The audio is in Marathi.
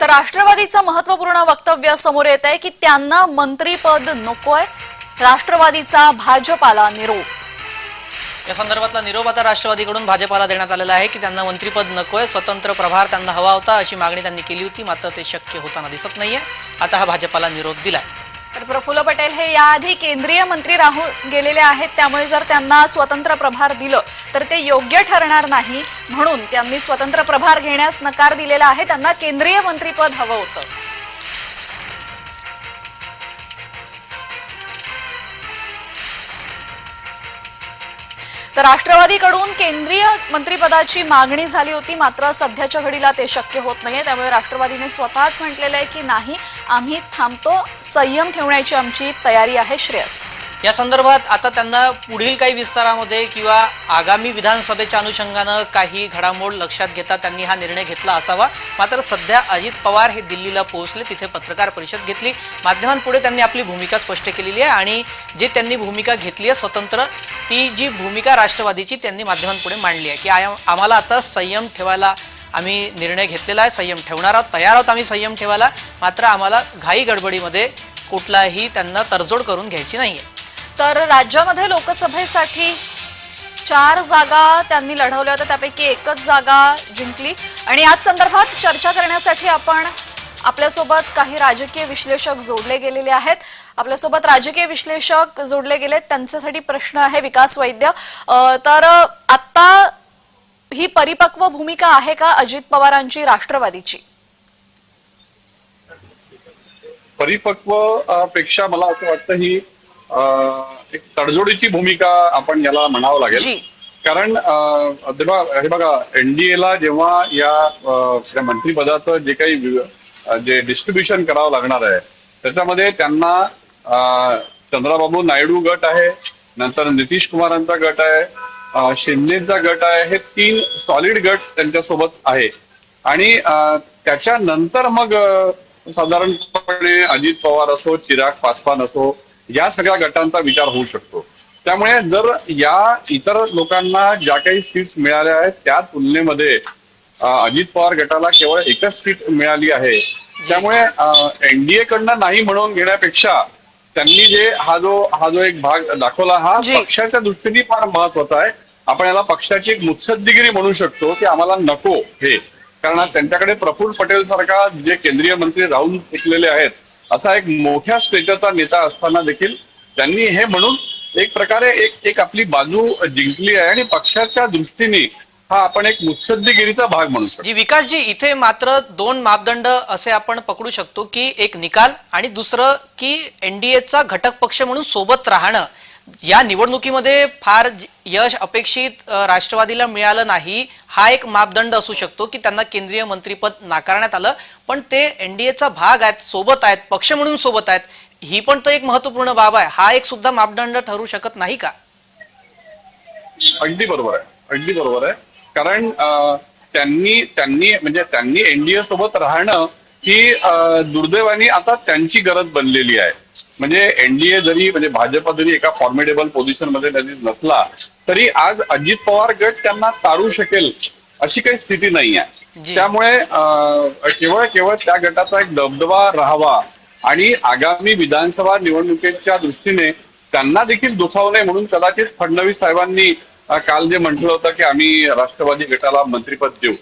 तर राष्ट्रवादीचं महत्त्वपूर्ण वक्तव्य समोर येत आहे की त्यांना मंत्रीपद नकोय राष्ट्रवादीचा भाजपाला निरोप. या संदर्भातला निरोप आता राष्ट्रवादीकडून भाजपाला देण्यात आलेला आहे की त्यांना मंत्रीपद नकोय स्वतंत्र प्रभार त्यांना हवा होता अशी मागणी त्यांनी केली होती मात्र ते शक्य होताना दिसत नाहीये. आता हा भाजपाला निरोप दिलाय. तर प्रफुल्ल पटेल हे याआधी केंद्रीय मंत्री राहून गेलेले आहेत. त्यामुळे जर त्यांना स्वतंत्र प्रभार दिलं तर ते योग्य ठरणार नाही म्हणून त्यांनी स्वतंत्र प्रभार घेण्यास नकार दिलेला आहे. त्यांना केंद्रीय मंत्रीपद हवं होतं. तर राष्ट्रवादीकडून केंद्रीय मंत्रिपदाची मागणी झाली होती. मात्र सध्याच्या घडीला ते शक्य होत नाहीये. त्यामुळे राष्ट्रवादीने स्वतःच म्हटलेलं आहे की नाही आम्ही थांबतो. संयम ठेवण्याची आमची तयारी आहे श्रेयस. या संदर्भात आता त्यांना पुढील काही विस्तारामध्ये किंवा आगामी विधानसभेच्या अनुषंगानं काही घडामोड लक्षात घेता त्यांनी हा निर्णय घेतला असावा. मात्र सध्या अजित पवार हे दिल्लीला पोहोचले तिथे पत्रकार परिषद घेतली. माध्यमांपुढे त्यांनी आपली भूमिका स्पष्ट केलेली आहे आणि जे त्यांनी भूमिका घेतली आहे स्वतंत्र ती जी भूमिका राष्ट्रवादीची त्यांनी माध्यमांपुढे मांडली आहे की आय आम्हाला आता संयम ठेवायला आम्ही निर्णय घेतलेला आहे संयम ठेवणार आहोत तयार आहोत आम्ही संयम ठेवायला मात्र आम्हाला घाई गडबडीमध्ये कुठलाही त्यांना तडजोड करून घ्यायची नाहीये. तर राज्यामध्ये लोकसभेसाठी चार जागा त्यांनी लढवल्या होत्या त्यापैकी एकच जागा जिंकली. आणि याच संदर्भात चर्चा करण्यासाठी आपण आपल्यासोबत काही राजकीय विश्लेषक जोडले गेलेले आहेत. आपल्यासोबत राजकीय विश्लेषक जोडले गेलेत. त्यांच्यासाठी प्रश्न आहे विकास वैद्य. तर आता ही परिपक्व भूमिका आहे का अजित पवारांची राष्ट्रवादीची? परिपक्वपेक्षा मला असं वाटतं ही एक तडजोडीची भूमिका आपण याला म्हणावं लागेल. कारण हे बघा एनडीएला जेव्हा या मंत्रिपदाचं जे काही जे डिस्ट्रीब्युशन करावं लागणार आहे. त्याच्यामध्ये त्यांना चंद्राबाबू नायडू गट आहे नंतर नितीश कुमारांचा गट आहे शिंदेचा गट आहे हे तीन सॉलिड गट त्यांच्यासोबत आहे. आणि त्याच्यानंतर मग साधारणपणे अजित पवार असो चिराग पासवान असो या सगळ्या गटांचा विचार होऊ शकतो. त्यामुळे जर या इतर लोकांना ज्या काही सीट्स मिळाल्या आहेत त्या तुलनेमध्ये अजित पवार गटाला केवळ एकच सीट मिळाली आहे. त्यामुळे एनडीए कडनं नाही म्हणून घेण्यापेक्षा त्यांनी जे हा जो हा जो एक भाग दाखवला हा. पक्षाच्या दृष्टीने फार महत्त्वाचा आहे. आपण याला पक्षाची एक मुत्सद्दीगिरी म्हणू शकतो की आम्हाला नको हे. कारण त्यांच्याकडे प्रफुल्ल पटेल सारखा जे केंद्रीय मंत्री राहून शिकलेले आहेत असा एक मोठ्या स्टेजचा नेता असताना देखील त्यांनी हे म्हणून एक प्रकारे एक एक आपली बाजू जिंकली आहे. आणि पक्षाच्या दृष्टीने हा आपण एक मुत्सद्दीगिरीचा भाग म्हणू शकतो. जी विकासजी इथे मात्र दोन मापदंड असे आपण पकडू शकतो की एक निकाल आणि दुसरं की एनडीएचा घटक पक्ष म्हणून सोबत राहणं. या निवडणुकीमध्ये फार यश अपेक्षित राष्ट्रवादीला मिळालं नाही. हा एक मापदंड असू शकतो की त्यांना केंद्रीय मंत्रीपद नाकारण्यात आलं. पण ते एनडीएचा भाग आहेत सोबत आहेत पक्ष म्हणून सोबत आहेत. ही पण तर एक महत्त्वपूर्ण बाब आहे. हा एक सुद्धा मापदंड ठरू शकत नाही का? अगदी बरोबर आहे. अगदी बरोबर आहे. कारण त्यांनी त्यांनी म्हणजे त्यांनी एनडीए सोबत राहणं ही दुर्दैवाने आता त्यांची गरज बनलेली आहे म्हणजे एनडीए जरी म्हणजे भाजप जरी एका फॉर्मेडेबल पोझिशनमध्ये जरी नसला तरी आज अजित पवार गट त्यांना तारू शकेल अशी काही स्थिती नाही आहे. त्यामुळे केवळ केवळ त्या गटाचा एक दबदबा राहावा आणि आगामी विधानसभा निवडणुकीच्या दृष्टीने त्यांना देखील दुखावू नये म्हणून कदाचित फडणवीस साहेबांनी काल जे म्हटलं होतं की आम्ही राष्ट्रवादी गटाला मंत्रीपद देऊ.